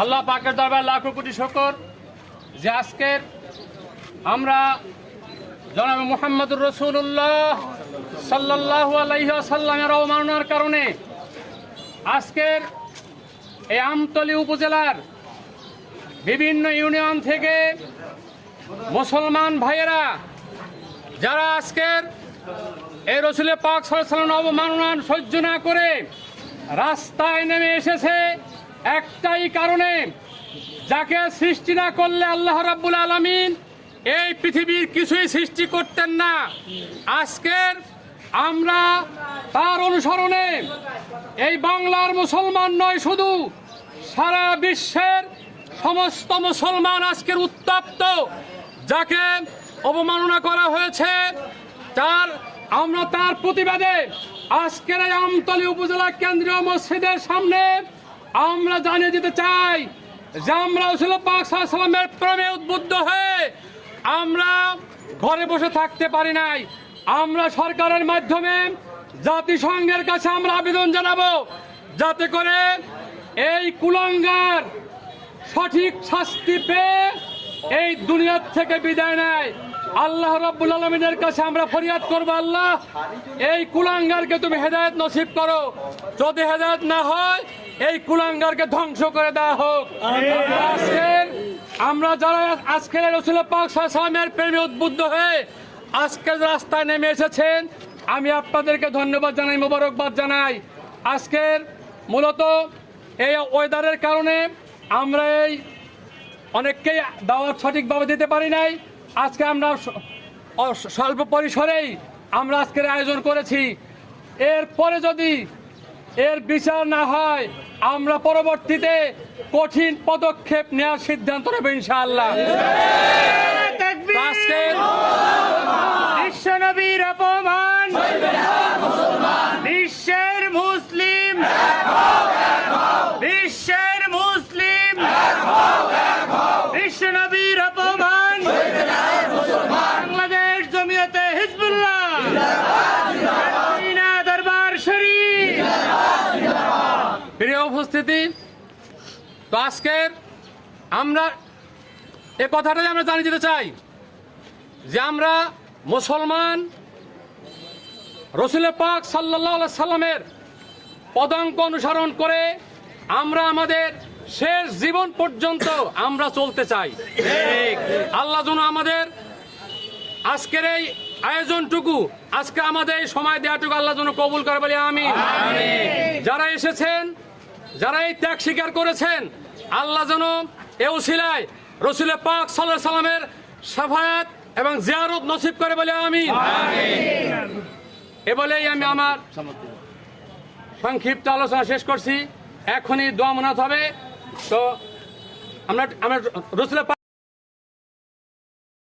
আল্লাহ পাকের দরবার লাখো কোটি শকর যে আজকের আমরা জনাব মোহাম্মদুর রসুল্লাহ সাল্লাহ আলাইসাল্লামের অবমাননার কারণে আজকের এই আমতলী উপজেলার বিভিন্ন ইউনিয়ন থেকে মুসলমান ভাইয়েরা যারা আজকের এই রসুলের পাক সরসালান অবমাননা সহ্য না করে রাস্তায় নেমে এসেছে একটাই কারণে, যাকে সৃষ্টি না করলে আল্লাহ রাব্বুল আলমিন এই পৃথিবীর কিছুই সৃষ্টি করতেন না। আজকের আমরা তার অনুসরণে এই বাংলার মুসলমান নয় শুধু, সারা বিশ্বের সমস্ত মুসলমান আজকের উত্তপ্ত, যাকে অবমাননা করা হয়েছে, তার আমরা তার প্রতিবাদে আজকের আমতলী উপজেলা কেন্দ্রীয় মসজিদের সামনে আমরা জানিয়ে দিতে চাই যে আমরা রসুল পাক সাল্লামের প্রেমে উদ্বুদ্ধ হয়ে আমরা ঘরে বসে থাকতে পারি নাই। আমরা সরকারের মাধ্যমে জাতিসংঘের কাছে আমরা আবেদন জানাব যাতে করে এই কুলঙ্গার সঠিক শাস্তি পেয়ে এই দুনিয়ার থেকে বিদায় নেয়। আল্লাহ রাব্বুল আলমিনের কাছে আমরা ফরিয়াদ করব আল্লাহ এই কুলাঙ্গারকে তুমি হেদায়ত নসিব করো। যদি হেদায়ত না হয় এই কুলাঙ্গারকে ধ্বংস করে দেওয়া হোক। আজকের আমরা যারা আজকের রসুল পাক সালামের প্রেমে উদ্বুদ্ধ হয়ে আজকের রাস্তায় নেমে এসেছেন আমি আপনাদেরকে ধন্যবাদ জানাই মোবারকবাদ জানাই। আজকের মূলত এই ওয়েদারের কারণে আমরা এই অনেককেই দাওয়াত সঠিকভাবে দিতে পারি নাই। আজকে আমরা স্বল্প পরিসরেই আমরা আজকের আয়োজন করেছি। এরপরে যদি এর বিচার না হয়, আমরা পরবর্তীতে কঠিন পদক্ষেপ নেওয়ার সিদ্ধান্ত নেব ইনশাআল্লাহ। উপস্থিতি। তো আজকের আমরা এ কথাটাই আমরা জানিয়ে দিতে চাই যে আমরা মুসলমান রসুলের পাক সাল্লাহ সাল্লামের পদাঙ্ক অনুসরণ করে আমরা আমাদের শেষ জীবন পর্যন্ত আমরা চলতে চাই। আল্লাহ যেন আমাদের আজকের এই আয়োজনটুকু আজকে আমাদের এই সময় দেওয়াটুকু আল্লাহ যেন কবুল করে বলি আমি যারা এসেছেন যারা এই ত্যাগ স্বীকার করেছেন, আল্লাহ যেন এও শিলায় রসুল পাক সাল্লাহ সাল্লামের সাফায়াত এবং জিয়ারত নসিব করে বলে আমি এ বলেই আমি আমার সংক্ষিপ্ত আলোচনা শেষ করছি। এখনই দোয়া মনাত হবে। তো আমরা আমরা রসুলের পাক